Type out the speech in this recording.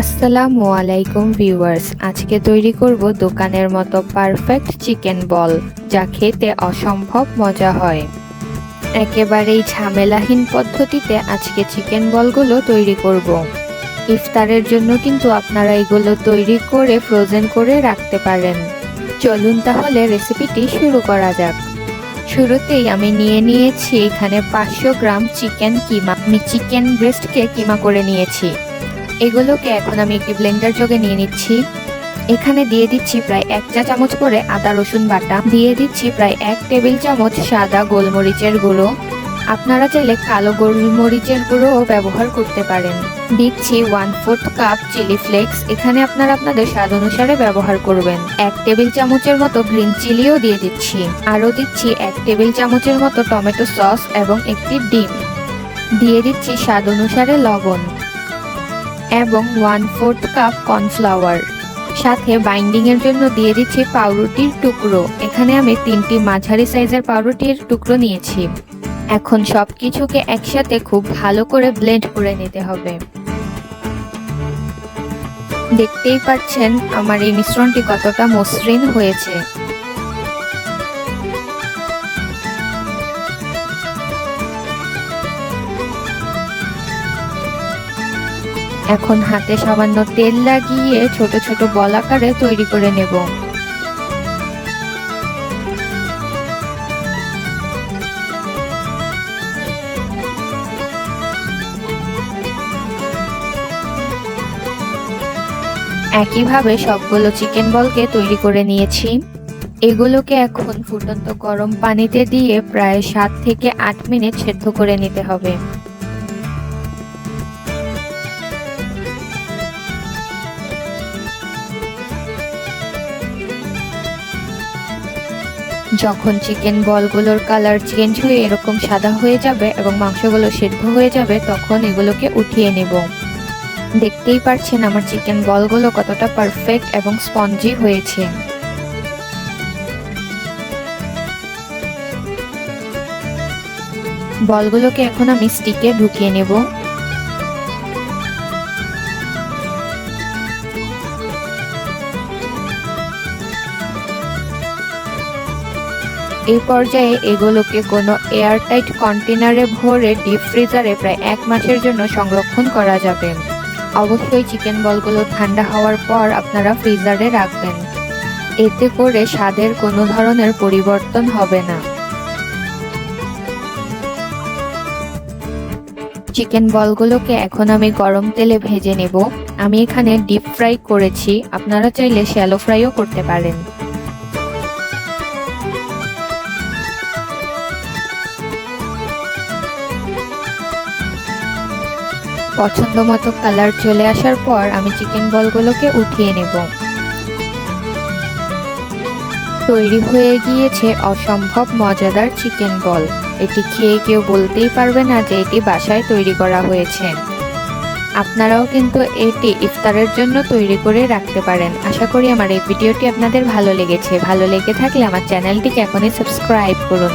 আসসালামু আলাইকুম ভিউয়ার্স, আজকে তৈরি করব দোকানের মতো পারফেক্ট চিকেন বল, যা খেতে অসম্ভব মজা হয়। একেবারেই ঝামেলাহীন পদ্ধতিতে আজকে চিকেন বলগুলো তৈরি করব। ইফতারের জন্য কিন্তু আপনারা এগুলো তৈরি করে ফ্রোজেন করে রাখতে পারেন। চলুন তাহলে রেসিপিটি শুরু করা যাক। শুরুতেই আমি নিয়ে নিয়েছি এখানে পাঁচশো গ্রাম চিকেন কিমা, আমি চিকেন ব্রেস্টকে কিমা করে নিয়েছি। এগুলোকে এখন আমি একটি ব্লেন্ডার জগে নিয়ে নিচ্ছি। এখানে দিয়ে দিচ্ছি প্রায় এক চা চামচ করে আদা, রসুন বাটা। দিয়ে দিচ্ছি প্রায় এক টেবিল চামচ সাদা গোলমরিচের গুঁড়ো। আপনারা চাইলে কালো গোলমরিচের গুঁড়োও ব্যবহার করতে পারেন। দিচ্ছি one fourth cup chilli flakes. এখানে আপনারা আপনাদের স্বাদ অনুসারে ব্যবহার করবেন। এক টেবিল চামচের মতো গ্রিন চিলিও দিয়ে দিচ্ছি। আরও দিচ্ছি এক টেবিল চামচের মতো টমেটো সস এবং একটি ডিম। দিয়ে দিচ্ছি স্বাদ অনুসারে লবণ। এবং ওয়ান ফোর্থ কাপ কর্নফ্লাওয়ার সাথে বাইন্ডিং এর জন্য দিয়ে দিচ্ছি পাউরুটির টুকরো। এখানে আমি তিনটি মাঝারি সাইজের পাউরুটির টুকরো নিয়েছি। এখন সব কিছুকে একসাথে খুব ভালো করে ব্লেন্ড করে নিতে হবে। দেখতেই পাচ্ছেন, আমার এই মিশ্রণটি কতটা মসৃণ হয়েছে। এখন হাতে সামান্য তেল লাগিয়ে ছোট ছোট বল আকারে তৈরি করে নেব। একইভাবে সবগুলো চিকেন বলকে তৈরি করে নিয়েছি। এগুলোকে এখন ফুটন্ত গরম পানিতে দিয়ে প্রায় সাত থেকে আট মিনিট সেদ্ধ করে নিতে হবে। যখন চিকেন বলগুলোর কালার চেঞ্জ হয়ে এরকম সাদা হয়ে যাবে এবং মাংসগুলো সেদ্ধ হয়ে যাবে, তখন এগুলোকে উঠিয়ে নেব। দেখতেই পাচ্ছেন আমার চিকেন বলগুলো কতটা পারফেক্ট এবং স্পঞ্জি হয়েছে। বলগুলোকে এখন আমি স্টিকে ঢুকিয়ে নেব। এই পর্যায়ে এগুলোকে কোনো এয়ারটাইট কন্টেনারে ভরে ডিপ ফ্রিজারে প্রায় এক মাসের জন্য সংরক্ষণ করা যাবে। অবশ্যই চিকেন বলগুলো ঠান্ডা হওয়ার পর আপনারা ফ্রিজারে রাখবেন। এতে করে স্বাদের কোনো ধরনের পরিবর্তন হবে না। চিকেন বলগুলোকে এখন আমি গরম তেলে ভেজে নেব। আমি এখানে ডিপ ফ্রাই করেছি, আপনারা চাইলে শ্যালো ফ্রাইও করতে পারেন। পছন্দ মতো কালার চলে আসার পর আমি চিকেন বলগুলোকে উঠিয়ে নেব। তৈরি হয়ে গিয়েছে অসম্ভব মজাদার চিকেন বল। এটি খেয়ে কেউ বলতেই পারবে না যে এটি বাসায় তৈরি করা হয়েছে। আপনারাও কিন্তু এটি ইফতারের জন্য তৈরি করে রাখতে পারেন। আশা করি আমার এই ভিডিওটি আপনাদের ভালো লেগেছে। ভালো লেগে থাকলে আমার চ্যানেলটিকে এখনই সাবস্ক্রাইব করুন।